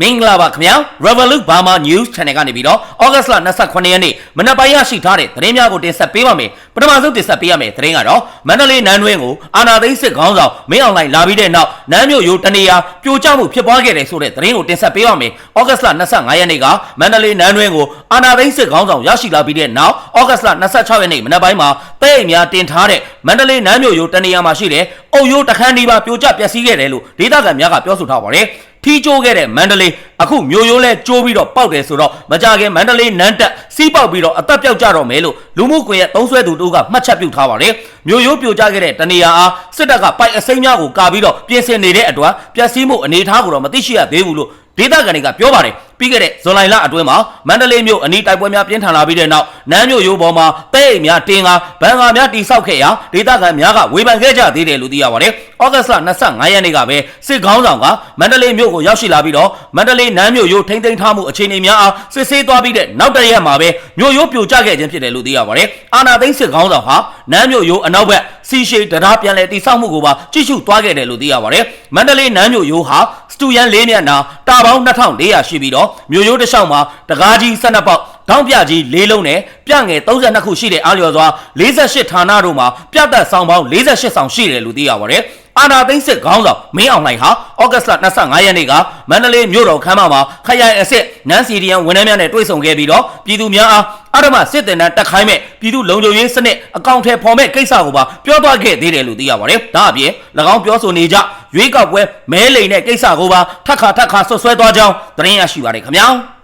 မင်္ဂလာပါခင်ဗျာ Revolut Burma News Channel ကနေပြီးတော့ August လ28ရက်နေ့မနက်ပိုင်းရရှိထားတဲ့သတင်းများကိုတင်ဆက်ပေးပါမယ်ပထမဆုံးတင်ဆက်ပေးရမယ့်သတင်းကတော့မန္တလေးနန်းတွင်းကိုအာနာသိန်းစစ်ခေါင်းဆောင်မင်းအောင်လှိုင်လာပြီးတဲ့နောက်နန်းမြို့ရိုးတနေရာပြိုကျမှုဖြစ်ပွားခဲ့တယ်ဆိုတဲ့သတင်းကိုတင်ဆက်ပေးပါမယ် August လ25ရက်နေ့ကမန္တလေးနန်းတွင်းကိုအာနာသိန်းစစ်ခေါင်းဆောင်ရရှိလာပြီးတဲ့နောက် August လ26ရက်နေ့မနက်ပိုင်းမှာတဲ့အိမ်များတင်ထားတဲ့မန္တလေးနန်းမြို့ရိုးတနေရာမှာရှိတဲ့အုပ်ရိုးတခန်းဒီပါပြိုကျပျက်စီးခဲ့တယ်လို့ဒေသခံများကပြောဆိုထားပါတယ် ထီးကျိုးခဲ့တဲ့မန္တလေးအခုမျိုးရိုးလဲကျိုးပြီးတော့ပောက်တယ်ဆိုတော့မကြခင်မန္တလေးနန်းတက်စီးပေါက်ပြီးတော့အသက်ပြောက်ကြတော့မယ်လို့လူမှုကွန်ရက်သုံးဆွဲသူတို့ကမှတ်ချက်ပြုထားပါတယ်မျိုးရိုးပြိုကျခဲ့တဲ့တနေရာအားစစ်တပ်ကပိုက်အစိမ်းများကိုကာပြီးတော့ပြင်ဆင်နေတဲ့အတွက်ပျက်စီးမှုအနေအထားကိုတော့မသိရှိရသေးဘူးလို့ဒေသခံတွေကပြောပါတယ် ပြီးခဲ့တဲ့ဇွန်လလအတွင်းမှာမန္တလေးမြို့အနီးတိုက်ပွဲများပြင်းထန်လာပြီးတဲ့နောက်နန်းမြို့ရိုးပေါ်မှာတဲ့အိမ်များတင်ကားဘန်ကာများတိဆောက်ခဲ့ရာဒေသခံများကဝေဖန်ခဲ့ကြသေးတယ်လို့သိရပါတယ်။ဩဂတ်စ်လ25ရက်နေ့ကပဲစစ်ခေါင်းဆောင်ကမန္တလေးမြို့ကိုရောက်ရှိလာပြီးတော့မန္တလေးနန်းမြို့ရိုးထိမ့်သိမ်းထားမှုအခြေအနေများအားစစ်ဆေးသွားပြီးတဲ့နောက်တရက်မှာပဲမြို့ရိုးပြိုကျခဲ့ခြင်းဖြစ်တယ်လို့သိရပါတယ်။အာနာသိန်းစစ်ခေါင်းဆောင်ဟာ နန်းမြို့ရိုးအနောက်ဘက်စီရှိတရားပြန်လည်တိဆောက်မှုကိုပါကြည့်ရှုသွားခဲ့တယ်လို့သိရပါတယ်။မန္တလေးနန်းမြို့ရိုးဟာစတူယန်လေးမျက်နှာတာပေါင်း2400ရှိပြီးတော့မြို့ရိုးတစ်လျှောက်မှာတကားကြီး12ပေါက်တောင်းပြကြီး၄လုံးနဲ့ပြငယ်32ခုရှိတဲ့အားလျော်စွာ48ဌာနတို့မှာပြတ်သက်ဆောင်ပေါင်း48ဆောင်ရှိတယ်လို့သိရပါတယ်။ အာနာသိန်းစစ်ခေါင်းဆောင်မင်းအောင်လှိုင်ဟာဩဂတ်စ်လ25ရက်နေ့ကမန္တလေးမြို့တော်ခမ်းမမှာခရိုင်အစစ်နန်းစီဒီယန်ဝန်ထမ်းများနဲ့တွေ့ဆုံခဲ့ပြီးတော့ပြည်သူများအားအရမစစ်တင်တန်းတက်ခိုင်းမဲ့ပြည်သူလုံခြုံရေးစနစ်အကောင့်ထဲပေါ်မဲ့ကိစ္စကိုပါပြောသွားခဲ့သေးတယ်လို့သိရပါတယ်။ဒါအပြင်၎င်းပြောဆိုနေကြရွေးကောက်ပွဲမဲလိန်တဲ့ကိစ္စကိုပါထပ်ခါထပ်ခါဆွဆွဲသွားကြောင်းသတင်းရရှိပါတယ်ခင်ဗျာ။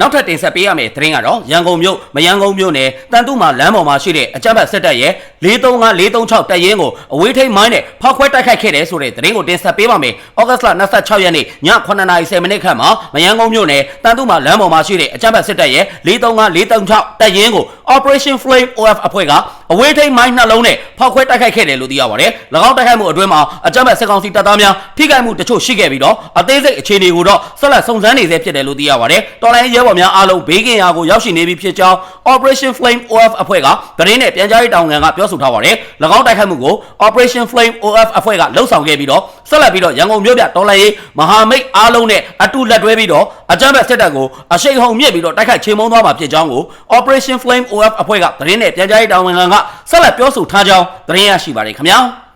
နောက်ထပ်တင်ဆက်ပေးရမယ့်သတင်းကတော့ရန်ကုန်မြို့မရန်ကုန်မြို့နယ်တန်တုမာလမ်းပေါ်မှာရှိတဲ့အကြမ်းဖက်စစ်တပ်ရဲ့435 436တပ်ရင်းကိုအဝေးထိန်းမိုင်းနဲ့ဖောက်ခွဲတိုက်ခိုက်ခဲ့တဲ့ဆိုတဲ့သတင်းကိုတင်ဆက်ပေးပါမယ်။ဩဂတ်စ်လ26ရက်နေ့ည9:30မိနစ်ခန့်မှာမရန်ကုန်မြို့နယ်တန်တုမာလမ်းပေါ်မှာရှိတဲ့အကြမ်းဖက်စစ်တပ်ရဲ့435 436တပ်ရင်းကို Operation Flame OF အဖွဲ့က အဝေးထိန်းမိုင်းနှလုံးနဲ့ဖောက်ခွဲတိုက်ခိုက်ခဲ့တယ်လို့သိရပါတယ်။၎င်းတိုက်ခိုက်မှုအတွင်းမှာအကြမ်းဖက်စစ်ကောင်စီတပ်သားများထိခိုက်မှုတချို့ရှိခဲ့ပြီးတော့အသေးစိတ်အခြေအနေကိုတော့ဆက်လက်စုံစမ်းနေဆဲဖြစ်တယ်လို့သိရပါတယ်။တော်လိုင်းရဲဘော်များအားလုံးဘေးကင်းရာကိုရောက်ရှိနေပြီဖြစ်ကြောင်း Operation Flame OF အဖွဲ့ကသတင်းနဲ့ပြန်ကြားရေးတောင်ခံကပြောဆိုထားပါတယ်။၎င်းတိုက်ခိုက်မှုကို Operation Flame OF အဖွဲ့ကလှုပ်ဆောင်ခဲ့ပြီးတော့ဆက်လက်ပြီးတော့ရန်ကုန်မြို့ပြတော်လိုင်းရေးမဟာမိတ်အားလုံးနဲ့အတူလက်တွဲပြီးတော့အကြမ်းဖက်စစ်တပ်ကိုအရှိန်ဟုန်မြင့်ပြီးတော့တိုက်ခိုက်ချေမှုန်းသွားမှာဖြစ်ကြောင်းကို Operation Flame OF အဖွဲ့ကသတင်းနဲ့ပြန်ကြားရေးတောင်ခံကဆက်လက်ပြောဆိုထားကြောင်းသတင်းရရှိပါတယ်ခင်ဗျာ။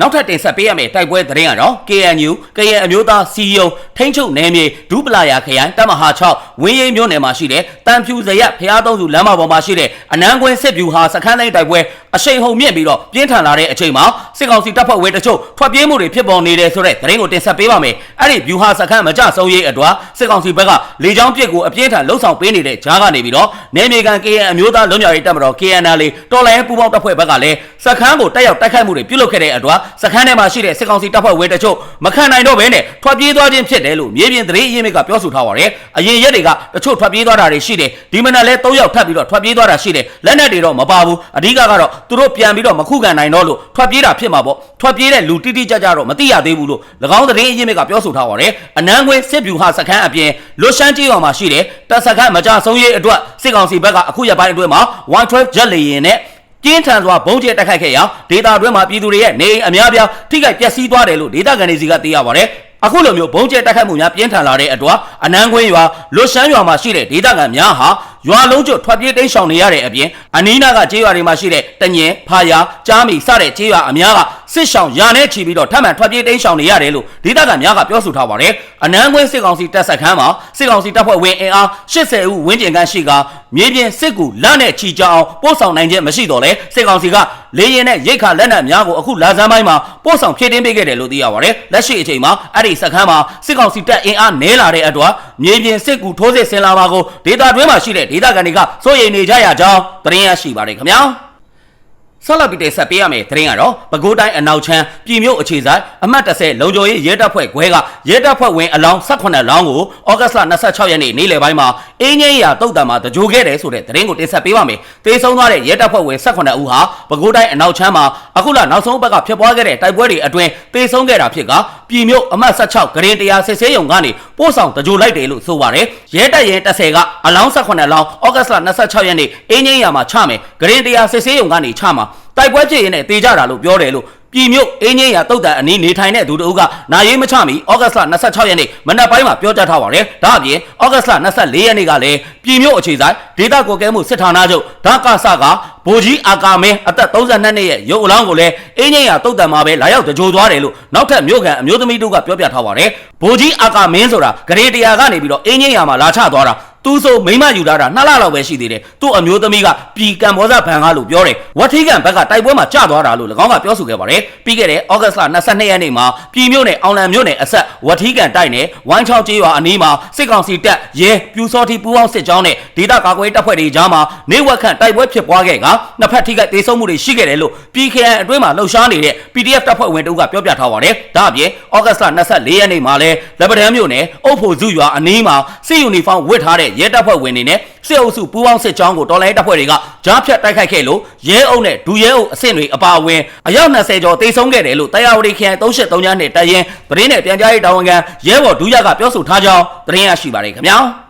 နောက်ထပ်တင်ဆက်ပေးရမယ့်တိုက်ပွဲသတင်းကတော့ KNU ကရင်အမျိုးသားစီယုံထိန်းချုပ်နယ်မြေဒူပလာယာခရိုင်တပ်မဟာ6ဝင်းရင်မြို့နယ်မှာရှိတဲ့တန်ဖြူဇရက်ဖျားသုံးစုလမ်းမပေါ်မှာရှိတဲ့အနန်းကွင်းစစ်ဗျူဟာစခန်းတိုင်းတိုက်ပွဲအရှိန်ဟုန်မြင့်ပြီးတော့ပြင်းထန်လာတဲ့အချိန်မှာစစ်ကောင်စီတပ်ဖွဲ့ဝင်တချို့ထွက်ပြေးမှုတွေဖြစ်ပေါ်နေတယ်ဆိုတဲ့သတင်းကိုတင်ဆက်ပေးပါမယ်။အဲ့ဒီဗျူဟာစခန်းမကြဆုံးရေးအတွက်စစ်ကောင်စီဘက်ကလေကြောင်းပစ်ကိုအပြင်းထန်လှုံ့ဆော်ပေးနေတဲ့ကြားကနေပြီးတော့နယ်မြေကန် KN အမျိုးသားလုံခြုံရေးတပ်မတော် KNL တော်လိုင်းပူးပေါင်းတပ်ဖွဲ့ဘက်ကလည်းစခန်းကိုတက်ရောက်တိုက်ခိုက်မှုတွေပြုလုပ်ခဲ့တဲ့အတွက်စခန်းထဲမှာရှိတဲ့စစ်ကောင်စီတပ်ဖွဲ့ဝင်တချို့မခံနိုင်တော့ဘဲနဲ့ထွက်ပြေးသွားခြင်းဖြစ်တယ်လို့မြေပြင်သတင်းအရင်းမြစ်ကပြောဆိုထားပါတယ်။အရင်ရက်တွေကတချို့ထွက်ပြေးသွားတာတွေရှိတယ်။ဒီမနက်လဲ၃ယောက်ထပ်ပြီးတော့ထွက်ပြေးသွားတာရှိတယ်။လက်နက်တွေတော့မပါဘူး။အဓိကကတော့သူတို့ပြန်ပြီးတော့မခုခံနိုင်တော့လို့ထွက်ပြေးတာဖြစ်မှာပေါ့။ထွက်ပြေးတဲ့လူတိတိကျကျတော့မသိရသေးဘူးလို့၎င်းသတင်းအရင်းမြစ်ကပြောဆိုထားပါတယ်။အနန်းခွင်းစစ်ဗျူဟာစခန်းအပြင်လွတ်ရှမ်းကြီးရွာမှာရှိတဲ့တပ်စခန်းမကြဆုံးရေးအတွက်စစ်ကောင်စီဘက်ကအခုရက်ပိုင်းအတွင်းမှာ112ဂျက်လေယာဉ်နဲ့ ကျင်းထန်စွာဘုံကျဲတိုက်ခိုက်ခဲ့ရာဒေတာအတွင်းမှာပြည်သူတွေရဲ့နေအိမ်အများပြားထိခိုက်ပျက်စီးသွားတယ်လို့ဒေတာကန်တွေစီကသိရပါတယ်အခုလိုမျိုးဘုံကျဲတိုက်ခိုက်မှုများပြင်းထန်လာတဲ့အတွက်အနန်းခွင်းရွာလွတ်ရှမ်းရွာမှာရှိတဲ့ဒေသခံများဟာရွာလုံးကျွတ်ထွက်ပြေးတိမ်းရှောင်နေရတဲ့အပြင်အနီးနားကကျေးရွာတွေမှာရှိတဲ့တညင်ဖာယာကြားမီစတဲ့ကျေးရွာအများက စစ်ရှောင်ရာနဲ့ချီပြီးတော့ထပ်မံထွက်ပြေးတိမ်းရှောင်နေရတယ်လို့ဒေသခံများကပြောဆိုထားပါတယ်အနန်းခွင်းစစ်ကောင်စီတပ်ဆက်ခန်းမှာစစ်ကောင်စီတပ်ဖွဲ့ဝင်အင်အား80ဦးဝန်းကျင်ခန့်ရှိကမြေပြင်စစ်ကူလက်နဲ့ချီကြအောင်ပို့ဆောင်နိုင်ခြင်းမရှိတော့လဲစစ်ကောင်စီကလေရင်နဲ့ရိတ်ခါလက်နက်များကိုအခုလာဇန်ပိုင်းမှာပို့ဆောင်ဖြည့်တင်းပေးခဲ့တယ်လို့သိရပါတယ်လက်ရှိအချိန်မှာအဲ့ဒီစခန်းမှာစစ်ကောင်စီတပ်အင်အားနည်းလာတဲ့အတွက်မြေပြင်စစ်ကူထိုးစစ်ဆင်လာပါကိုဒေသတွင်းမှာရှိတဲ့ဒေသခံတွေကစိုးရိမ်နေကြရကြောင်းသတင်းရရှိပါတယ်ခင်ဗျာ ဆက်လက်ပြီးတင်ဆက်ပေးရမယ့်သတင်းကတော့ပဲခူးတိုင်းအနောက်ချမ်းပြည်မြို့အခြေဆိုင်အမှတ်30လုံခြုံရေးရဲတပ်ဖွဲ့ခွဲကရဲတပ်ဖွဲ့ဝင်အလောင်း18လောင်းကိုဩဂတ်စ်လ26ရက်နေ့နေ့လယ်ပိုင်းမှာအင်းငိမ့်ရာတုတ်တံမှာတကြိုခဲ့တယ်ဆိုတဲ့သတင်းကိုတင်ဆက်ပေးပါမယ်။တေဆုံးသွားတဲ့ရဲတပ်ဖွဲ့ဝင်18ဦးဟာပဲခူးတိုင်းအနောက်ချမ်းမှာအခုလနောက်ဆုံးဘက်ကဖြစ်ပွားခဲ့တဲ့တိုက်ပွဲတွေအတွင်းတေဆုံးခဲ့တာဖြစ်ကပြည်မြို့အမှတ်16ဂရင်တရားစစ်ဆေးရုံကနေပို့ဆောင်တကြိုလိုက်တယ်လို့ဆိုပါတယ်။ရဲတပ်ရင်30ကအလောင်း18လောင်းဩဂတ်စ်လ26ရက်နေ့အင်းငိမ့်ရာမှာချမယ်ဂရင်တရားစစ်ဆေးရုံကနေချမှာတိုက်ပွဲဖြစ်ရင်လည်းတေကြတာလို့ပြောတယ်လို့ ပပြည်မြို့အင်းငိမ့်ရတုတ်တန်အနီးနေထိုင်တဲ့သူတို့ကနာရေးမချမီဩဂတ်စ်လ26ရက်နေ့မနက်ပိုင်းမှာပြောကြားထားပါတယ်ဒါအပြင်ဩဂတ်စ်လ24ရက်နေ့ကလည်းပြည်မြို့အခြေဆိုင်ဒေသကွယ်ကဲမှုစစ်ဌာနချုပ်ဓာကဆကဗိုလ်ကြီးအာကာမင်းအသက်32နှစ်ရဲ့ရုပ်အလောင်းကိုလည်းအင်းငိမ့်ရတုတ်တန်မှာပဲလာရောက်တကြိုသွားတယ်လို့နောက်ထပ်မြို့ကန်အမျိုးသမီးတို့ကပြောပြထားပါတယ်ဗိုလ်ကြီးအာကာမင်းဆိုတာဂရေတရာကနေပြီးတော့အင်းငိမ့်ရမှာလာချသွားတာ သူဆိုမိမယူထားတာနှစ်လလောက်ပဲရှိသေးတယ်သူ့အမျိုးသမီးကပြည်ကံဘောဇဘန်ကားလို့ပြောတယ်ဝတ်ထီကန်ဘက်ကတိုက်ပွဲမှာကြာသွားတာလို့၎င်းကပြောဆိုခဲ့ပါတယ်ပြီးခဲ့တဲ့ဩဂတ်စ်လ22ရက်နေ့မှာပြည်မြို့နယ်အောင်လံမြို့နယ်အဆက်ဝတ်ထီကန်တိုက်နယ်ဝိုင်းချောင်းကျေးရွာအနီးမှာစစ်ကောင်စီတပ်ရဲပြူစောတိပူးပေါင်းစစ်ကြောင်းနဲ့ဒေသကာကွယ်တပ်ဖွဲ့တွေကြားမှာနေဝက်ခန့်တိုက်ပွဲဖြစ်ပွားခဲ့ကနှစ်ဖက်ထိခိုက်ဒေဆုံးမှုတွေရှိခဲ့တယ်လို့ PKN အတွင်းမှာလှုပ်ရှားနေတဲ့ PDF တပ်ဖွဲ့ဝင်တို့ကပြောပြထားပါတယ်ဒါအပြင်ဩဂတ်စ်လ24ရက်နေ့မှာလဲလက်ပတန်းမြို့နယ်အုတ်ဖို့စုရွာအနီးမှာစစ်ယူနီဖောင်းဝတ်ထားတဲ့ရဲတပ်ဖွဲ့ဝင်တွေနဲ့စစ်အုပ်စုပူးပေါင်းစစ်ကြောင်းကိုတော်လိုင်းတပ်ဖွဲ့တွေကကြားဖြတ်တိုက်ခိုက်ခဲ့လို့ရဲအုပ်နဲ့ဒူရဲအုပ်အဆင့်တွေအပါအဝင်အယောက်20ကျော်တိတ်ဆုံးခဲ့တယ်လို့တရားဝတီခရိုင်383ညနဲ့တရင်သတင်းနဲ့ပြန်ကြားရေးတာဝန်ခံရဲဘော်ဒူရကပြောဆိုထားကြောင်းသတင်းရရှိပါတယ်ခင်ဗျာ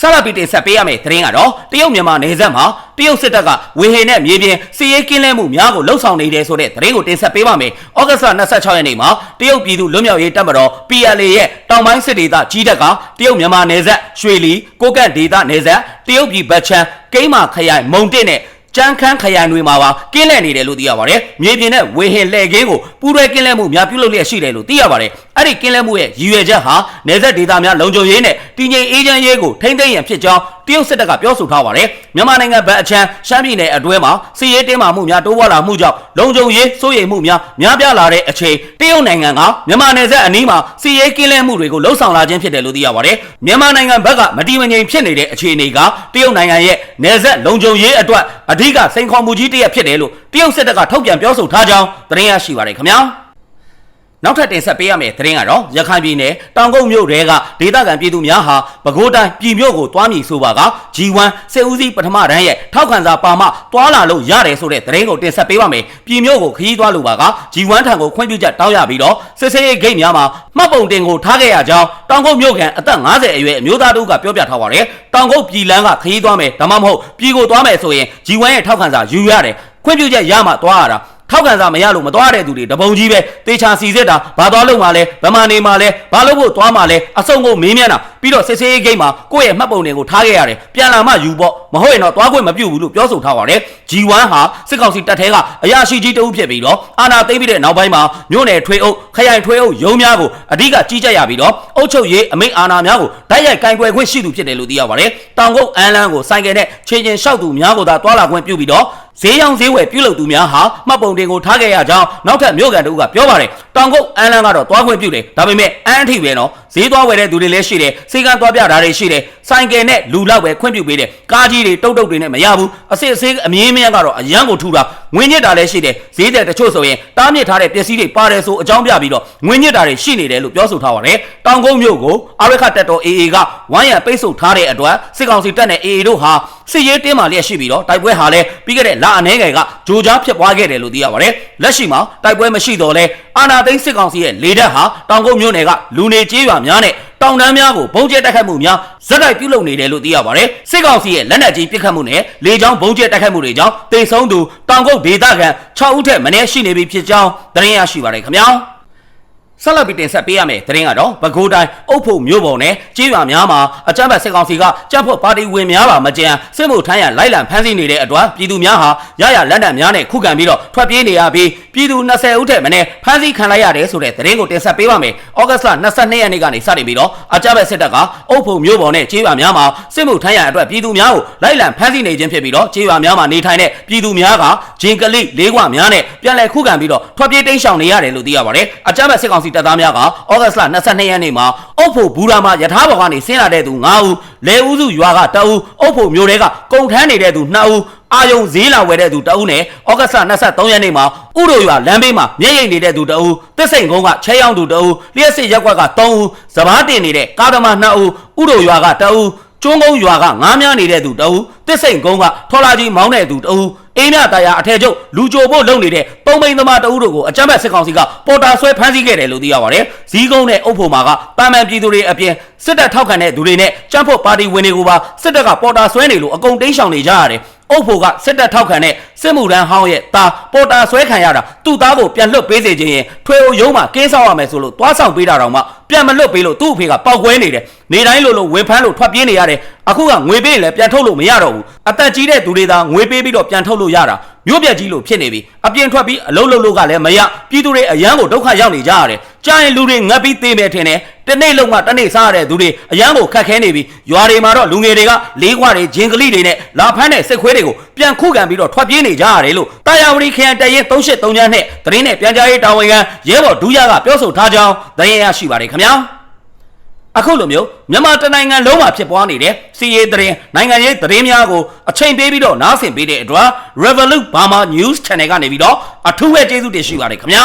ဆလာပီတင်ဆက်ပေးရမယ့်သတင်းကတော့တရုတ်မြန်မာနယ်စပ်မှာတရုတ်စစ်တပ်ကဝေဟင်နဲ့မြေပြင်စီရေးကင်းလဲမှုများကိုလှုပ်ဆောင်နေတယ်ဆိုတဲ့သတင်းကိုတင်ဆက်ပေးပါမယ်။ဩဂတ်စ်လ26ရက်နေ့မှာတရုတ်ပြည်သူလွတ်မြောက်ရေးတပ်မတော် PLA ရဲ့တောင်ပိုင်းစစ်ဒေသကြီးတပ်ကတရုတ်မြန်မာနယ်စပ်ရွှေလီကိုကန့်ဒေသနယ်စပ်တရုတ်ပြည်ဘက်ချမ်းကိန်းမာခရိုင်မုံတစ်နဲ့ကြမ်းခန်းခရိုင်တွေမှာပါကင်းလဲနေတယ်လို့သိရပါတယ်။မြေပြင်နဲ့ဝေဟင်လှည့်ကင်းကိုပူးရဲကင်းလဲမှုများပြုလုပ်လျက်ရှိတယ်လို့သိရပါတယ်။အဲ့ဒီကင်းလဲမှုရဲ့ရည်ရွယ်ချက်ဟာနေဆက်ဒေသများလုံခြုံရေးနဲ့ တည်ငြိမ်အေးချမ်းရေးကိုထိန်းသိမ်းရန်ဖြစ်ကြောင်းတရုတ်စစ်တပ်ကပြောဆိုထားပါတယ်။မြန်မာနိုင်ငံဗတ်အချမ်းရှမ်းပြည်နယ်အတွင်းမှာစစ်ရေးတင်းမာမှုများတိုးပွားလာမှုကြောင့်လုံခြုံရေးစိုးရိမ်မှုများများပြားလာတဲ့အချိန်တရုတ်နိုင်ငံကမြန်မာနယ်စပ်အနီးမှာစစ်ရေးကင်းလဲမှုတွေကိုလှုံ့ဆော်လာခြင်းဖြစ်တယ်လို့သိရပါတယ်။မြန်မာနိုင်ငံဘက်ကမတည်မငြိမ်ဖြစ်နေတဲ့အခြေအနေကတရုတ်နိုင်ငံရဲ့နယ်စပ်လုံခြုံရေးအတွက်အဓိကစိန်ခေါ်မှုကြီးတစ်ရပ်ဖြစ်တယ်လို့တရုတ်စစ်တပ်ကထုတ်ပြန်ပြောဆိုထားကြောင်းသတင်းရရှိပါတယ်ခင်ဗျာ။ နောက်ထပ်တင်ဆက်ပေးရမယ့်သတင်းကတော့ရခိုင်ပြည်နယ်တောင်ကုန်းမြို့တဲကဒေသခံပြည်သူများဟာပဲခူးတိုင်းပြည်မြို့ကိုတွားမြည်ဆိုပါက G1 စစ်ဦးစီးပထမတန်းရဲ့ထောက်ခံစာပါမတွားလာလို့ရတယ်ဆိုတဲ့သတင်းကိုတင်ဆက်ပေးပါမယ်။ပြည်မြို့ကိုခရီးသွားလို့ပါက G1 ထံကိုခွင့်ပြုချက်တောင်းရပြီးတော့စစ်စေးဂိတ်များမှာမှတ်ပုံတင်ကိုထားခဲ့ရကြောင်းတောင်ကုန်းမြို့ကန်အသက်50အရွယ်အမျိုးသားတို့ကပြောပြထားပါတယ်။တောင်ကုန်းပြည်လန်းကခရီးသွားမယ်ဒါမှမဟုတ်ပြည်ကိုသွားမယ်ဆိုရင် G1 ရဲ့ထောက်ခံစာယူရတယ်။ခွင့်ပြုချက်ရမှသွားရတာ ထောက်ကန်စာမရလို့မသွားတဲ့သူတွေတပုံကြီးပဲတေချာစီစစ်တာဘာသွားလို့မှလဲဗမာနေမှလဲဘာလို့ဖို့သွားမှလဲအစုံကိုမင်းမြန်းတာပြီးတော့စစ်စေးဂိတ်မှာကိုယ့်ရဲ့မှတ်ပုံတွေကိုထားခဲ့ရတယ်ပြန်လာမှယူပေါ့မဟုတ်ရင်တော့သွားခွင့်မပြုဘူးလို့ပြောဆိုထားပါတယ် G1 ဟာစစ်ကောင်စီတပ်ထဲကအရာရှိကြီးတဦးဖြစ်ပြီးတော့အာဏာသိမ်းပြီးတဲ့နောက်ပိုင်းမှာမြို့နယ်ထွေအုပ်ခရိုင်ထွေအုပ်ရုံးများကိုအဓိကကြီးကြပ်ရပြီးတော့အုပ်ချုပ်ရေးအမိန့်အာဏာများကိုတိုက်ရိုက်ကင်ကွယ်ခွင့်ရှိသူဖြစ်တယ်လို့သိရပါတယ်တောင်ကုတ်အန်းလန်းကိုစိုင်ကယ်နဲ့ခြေချင်းလျှောက်သူများကိုသာတွာလာခွင့်ပြုပြီးတော့ ဈေးရောင်းဈေးဝယ်ပြုလုပ်သူများဟာမှတ်ပုံတင်ကိုထားခဲ့ရကြောင်းနောက်ထပ်မြို့ကန်တို့ကပြောပါတယ်တောင်ကုတ်အန်းလန်းကတော့တွားခွင့်ပြုတယ်ဒါပေမဲ့အန်းအထိပဲနော်ဈေးသွားဝယ်တဲ့သူတွေလည်းရှိတယ်စေကန်းသွားပြတာတွေရှိတယ်စိုင်ကယ်နဲ့လူလောက်ပဲခွင့်ပြုပေးတယ်ကားကြီးတွေတုတ်တုတ်တွေနဲ့မရဘူးအစစ်အဆေးအမြင်းမြန်းကတော့အရန်ကိုထူတာငွေညစ်တာလည်းရှိတယ်ဈေးတဲ့တချို့ဆိုရင်တားမြစ်ထားတဲ့ပစ္စည်းတွေပါတယ်ဆိုအကြောင်းပြပြီးတော့ငွေညစ်တာတွေရှိနေတယ်လို့ပြောဆိုထားပါတယ်တောင်ကုန်းမြို့ကိုအရခတက်တော် AA ကဝိုင်းရံပိတ်ဆို့ထားတဲ့အတွက်စစ်ကောင်စီတပ်နဲ့ AA တို့ဟာစစ်ရေးတင်းမာလျက်ရှိပြီးတော့တိုက်ပွဲဟာလည်းပြီးခဲ့တဲ့လအနည်းငယ်ကဂျိုကြားဖြစ်ပွားခဲ့တယ်လို့သိရပါတယ်လက်ရှိမှာတိုက်ပွဲမရှိတော့လဲအာနာသိန်းစစ်ကောင်စီရဲ့လေတပ်ဟာတောင်ကုန်းမြို့နယ်ကလူနေကျေးရွာများနဲ့တောင်တန်းများကိုဘုံကျဲတိုက်ခိုက်မှုများဇက်တိုက်ပြုလုပ်နေတယ်လို့သိရပါတယ်စစ်ကောင်စီရဲ့လက်နက်ကြီးပစ်ခတ်မှုနဲ့လေကြောင်းဘုံကျဲတိုက်ခိုက်မှုတွေကြောင့်တိတ်ဆုံးသူတောင်ကုန်းဒေသခံ6ဦးထက်မနည်းရှိနေပြီဖြစ်ကြောင်းသတင်းရရှိပါတယ်ခင်ဗျာ ဆက်လက်ပြီးတင်ဆက်ပေးရမယ်သတင်းကတော့ပဲခူးတိုင်းအုပ်ဖို့မြို့ပေါ်နဲ့ကြေးရွာများမှာအကြမ်းဖက်စစ်ကောင်စီကကြက်ဖို့ပါတီဝင်များပါမကြံစစ်မှုထမ်းရန်လိုက်လံဖမ်းဆီးနေတဲ့အတွက်ပြည်သူများဟာရရလက်နက်များနဲ့ခုခံပြီးတော့ထွက်ပြေးနေရပြီးပြည်သူ20ဦးထက်မနည်းဖမ်းဆီးခံလိုက်ရတယ်ဆိုတဲ့သတင်းကိုတင်ဆက်ပေးပါမယ်။ဩဂတ်စ်လ22ရက်နေ့ကနေစတင်ပြီးတော့အကြမ်းဖက်စစ်တပ်ကအုပ်ဖို့မြို့ပေါ်နဲ့ကြေးရွာများမှာစစ်မှုထမ်းရန်အတွက်ပြည်သူများကိုလိုက်လံဖမ်းဆီးနေခြင်းဖြစ်ပြီးတော့ကြေးရွာများမှာနေထိုင်တဲ့ပြည်သူများကဂျင်ကလိလေးကွများနဲ့ပြန်လည်ခုခံပြီးတော့ထွက်ပြေးတိမ်းရှောင်နေရတယ်လို့သိရပါတယ်။အကြမ်းဖက်စစ်ကောင်စီတပ်သားများကဩဂတ်စ်လ22ရက်နေ့မှာအုပ်ဖို့ဘူရာမှာယထာဘော်ကနေဆင်းလာတဲ့သူ9ဦးလဲဦးစုရွာကတအူးအုပ်ဖို့မျိုးတွေကကုံထမ်းနေတဲ့သူ2ဦးအာယုံဈေးလာဝယ်တဲ့သူတအုပ်နဲ့ဩဂတ်စ်လ23ရက်နေ့မှာဥရိုရွာလမ်းဘေးမှာမျက်ရည်နေတဲ့သူတအုပ်တစ်စိန်ကုန်းကချဲရောက်သူတအုပ်လျှက်စစ်ရက်ကွက်က3ဦးစပားတင်နေတဲ့ကားသမား2ဦးဥရိုရွာကတအုပ် ကျွန်းကုန်းရွာကငားများနေတဲ့သူတအုပ်တစ်စိန်ကုန်းကထော်လာကြီးမောင်းတဲ့သူတအုပ်အေးမြတရားအထက်ချုပ်လူကြိုဖို့လုပ်နေတဲ့ပုံမိန်သမားတအုပ်တို့ကိုအကြမ်းဖက်စစ်ကောင်စီကပေါ်တာဆွဲဖမ်းဆီးခဲ့တယ်လို့သိရပါတယ်။ဇီးကုန်းနဲ့အုပ်ဖို့မာကတာမန်ပြည်သူတွေအပြင်စစ်တပ်ထောက်ခံတဲ့သူတွေနဲ့ကြမ်းဖို့ပါတီဝင်တွေကိုပါစစ်တပ်ကပေါ်တာဆွဲနေလို့အကုန်တိမ်းရှောင်နေကြရတယ်။အုပ်ဖို့ကစစ်တပ်ထောက်ခံတဲ့ စစ်မှုထမ်းဟောင်းရဲ့တာပေါ်တာဆွဲခံရတာသူ့သားကိုပြန်လွတ်ပေးစေခြင်းရင်ထွေအိုရုံးမှာကင်းဆောင်ရမယ်ဆိုလို့သွားဆောင်ပေးတာတော့မှပြန်မလွတ်ပေးလို့သူ့အဖေကပောက်ကွဲနေတယ်နေတိုင်းလိုလိုဝင်ဖမ်းလို့ထွက်ပြေးနေရတယ်အခုကငွေပေးရင်လည်းပြန်ထုတ်လို့မရတော့ဘူးအသက်ကြီးတဲ့သူတွေသာငွေပေးပြီးတော့ပြန်ထုတ်လို့ရတာမြို့ပြက်ကြီးလို့ဖြစ်နေပြီအပြင်ထွက်ပြီးအလုံးလုံးလို့ကလည်းမရပြည်သူတွေအရန်ကိုဒုက္ခရောက်နေကြရတယ်ကြားရင်လူတွေငတ်ပြီးသေးမယ်ထင်တယ်တနေ့လုံးမှတနေ့စားရတဲ့သူတွေအရန်ကိုခက်ခဲနေပြီရွာတွေမှာတော့လူငယ်တွေကလေးခွာတွေဂျင်ကလိတွေနဲ့လာဖမ်းတဲ့စစ်ခွေးတွေကို ပြန်ခုခံပြီးတော့ထွက်ပြေးနေကြရတယ်လို့တာယာဝတီခရိုင်တရင်383ညနဲ့သတင်းနဲ့ပြန်ကြားရေးတာဝန်ခံရဲဘော်ဒူးရကပြောဆိုထားကြောင်းသတင်းရရှိပါတယ်ခင်ဗျာအခုလိုမျိုးမြန်မာတနိုင်ငံလုံးမှာဖြစ်ပွားနေတဲ့စီးရေးသတင်းနိုင်ငံရေးသတင်းများကိုအချိန်ပေးပြီးတော့နားဆင်ပေးတဲ့အတွက် Revolut Burma News Channel ကနေပြီးတော့အထူးပဲကျေးဇူးတင်ရှိပါတယ်ခင်ဗျာ